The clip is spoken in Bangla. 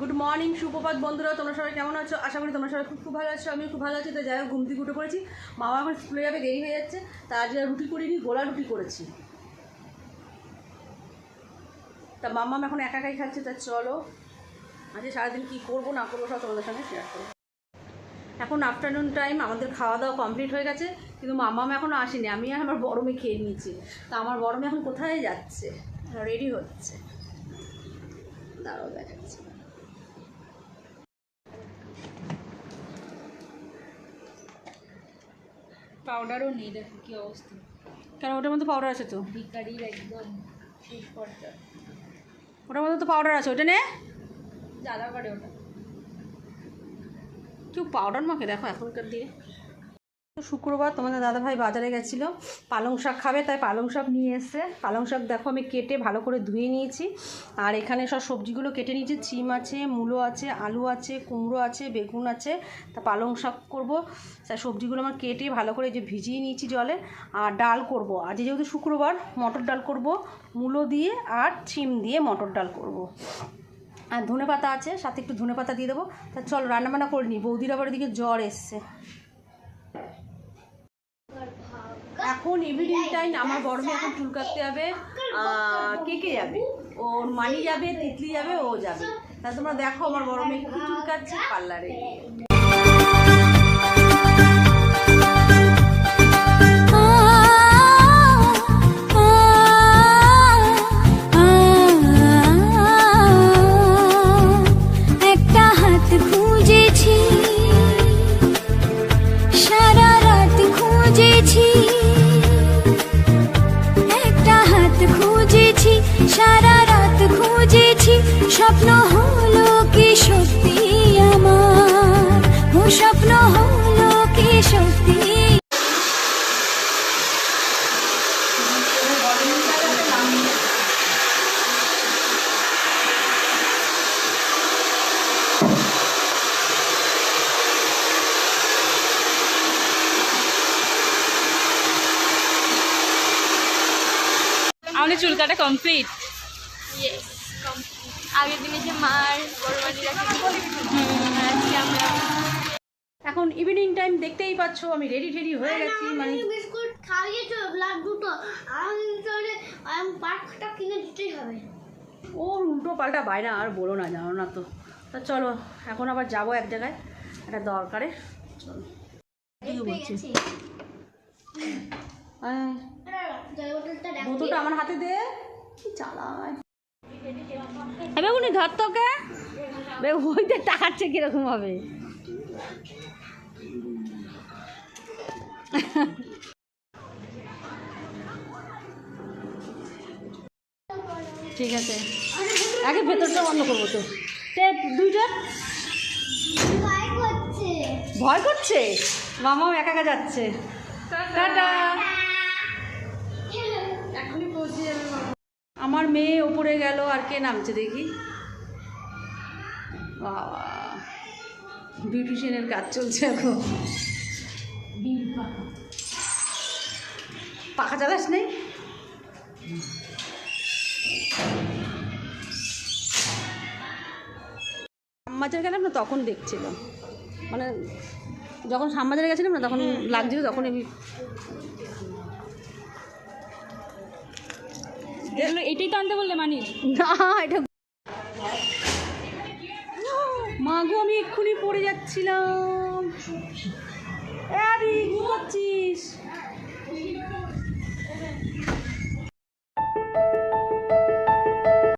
গুড মর্নিং সুপ্রভাত বন্ধুরা, তোমরা সবাই কেমন আছো? আশা করি তোমরা সবাই খুব খুব ভালো আছো আমি খুব ভালো আছি, তো যাই হোক, ঘুম থেকে উঠে পড়েছি। মামা এখন স্কুলে যাবে, দেরি হয়ে যাচ্ছে, তা আর রুটি করিনি, গোলা রুটি করেছি। তা মাম্মাম এখন একা একাই খাচ্ছে, তা চলো, আজকে সারাদিন কী করব, না করব, সব তোমাদের সঙ্গে শেয়ার করব। এখন আফটারনুন টাইম আমাদের খাওয়া দাওয়া কমপ্লিট হয়ে গেছে, কিন্তু মাম্মাম এখনও আসেনি, আমি আর আমার বড় মেয়ে খেয়ে নিয়েছি। তা আমার বড় মেয়ে এখন কোথায় যাচ্ছে? রেডি হচ্ছে। দাঁড়াও, দেখাচ্ছি। পাউডারও নেই দেখো কি অবস্থা। কেন ওটার মধ্যে পাউডার আছে তো? ভিকারির একদম শেষ পর্যায়ে। ওটার মধ্যে তো পাউডার আছে ওটা নে। জ্বালা করে ওটা। কেউ পাউডার মাখে দেখো এখনকার দিনে। শুক্রবার তোমাদের দাদাভাই বাজারে গেছিল। পালং শাক খাবে, তাই পালং শাক নিয়ে এসছে। পালং শাক দেখো আমি কেটে ভালো করে ধুয়ে নিয়েছি। আর এখানে সব সবজিগুলো কেটে নিয়েছি। চিম আছে, মূলো আছে, আলু আছে, কুমড়ো আছে, বেগুন আছে। তা পালং শাক করব। তাই সবজিগুলো আমার কেটে ভালো করে যে ভিজিয়ে নিয়েছি জলে। আর ডাল করব। আজ যেহেতু শুক্রবার, মটর ডাল করব, মূলো দিয়ে আর চিম দিয়ে মটর ডাল করব। আর ধনে পাতা আছে, সাথে একটু ধনে পাতা দিয়ে দেবো। তা চল, রান্নাবান্না করে নিই। বৌদির আবার এদিকে জ্বর এসছে। এখন ইভিনিং টাইম আমার বড় মেয়ে এখন চুল কাটতে যাবে কে কে যাবে? ওর মানি যাবে তিতলি যাবে ও যাবে। তা তোমরা দেখো আমার বড় মেয়ে কি চুল কাটছে পার্লারে। একটা হাত খুঁজেছি। স্বপ্ন হলো কি সত্যি আমার? ও স্বপ্ন হলো কি সত্যি? আমাদের চুল কাটা কমপ্লিট আগের দিনে যে মার এখন ইভিনিং টাইম দেখতেই পাচ্ছ আমি রেডি টেডি হয়ে গেছি মানে বিস্কুট খাইয়েছো ব্লাড দুটো। আমি তাহলে আমি পার্কটা কিনে দিতেই হবে। ও উল্টো পাল্টা বাইরে আর বলো না জানো না তো। তা চলো এখন আবার যাব এক জায়গায় একটা দরকারে। চলো। বলছি? বোতলটা আমার হাতে দে। চালায়। এবার উনি ধর তোকে। বে ওইতে টাকাচ্ছে কীরকম হবে? ঠিক আছে। আগে ভেতরটা বন্ধ করব তো। দুইটা? ভয় করছে ভয় করছে? মামাও একা একা যাচ্ছে। টাটা। আমার মেয়ে ওপরে গেল আর কে নামছে দেখি? বাবা বিউটিশিয়ানের কাজ চলছে এখন। পাখা চালাস নেই শ্যামবাজার গেলাম না তখন দেখছিলাম। মানে যখন শ্যামবাজারে গেছিলাম না তখন লাগছিল তখন আমি এগুলো এটাই তো আনতে বললে মানি না এটা মা গো আমি এক্ষুনি পড়ে যাচ্ছিলাম। আরে ঘুমাচ্ছিস?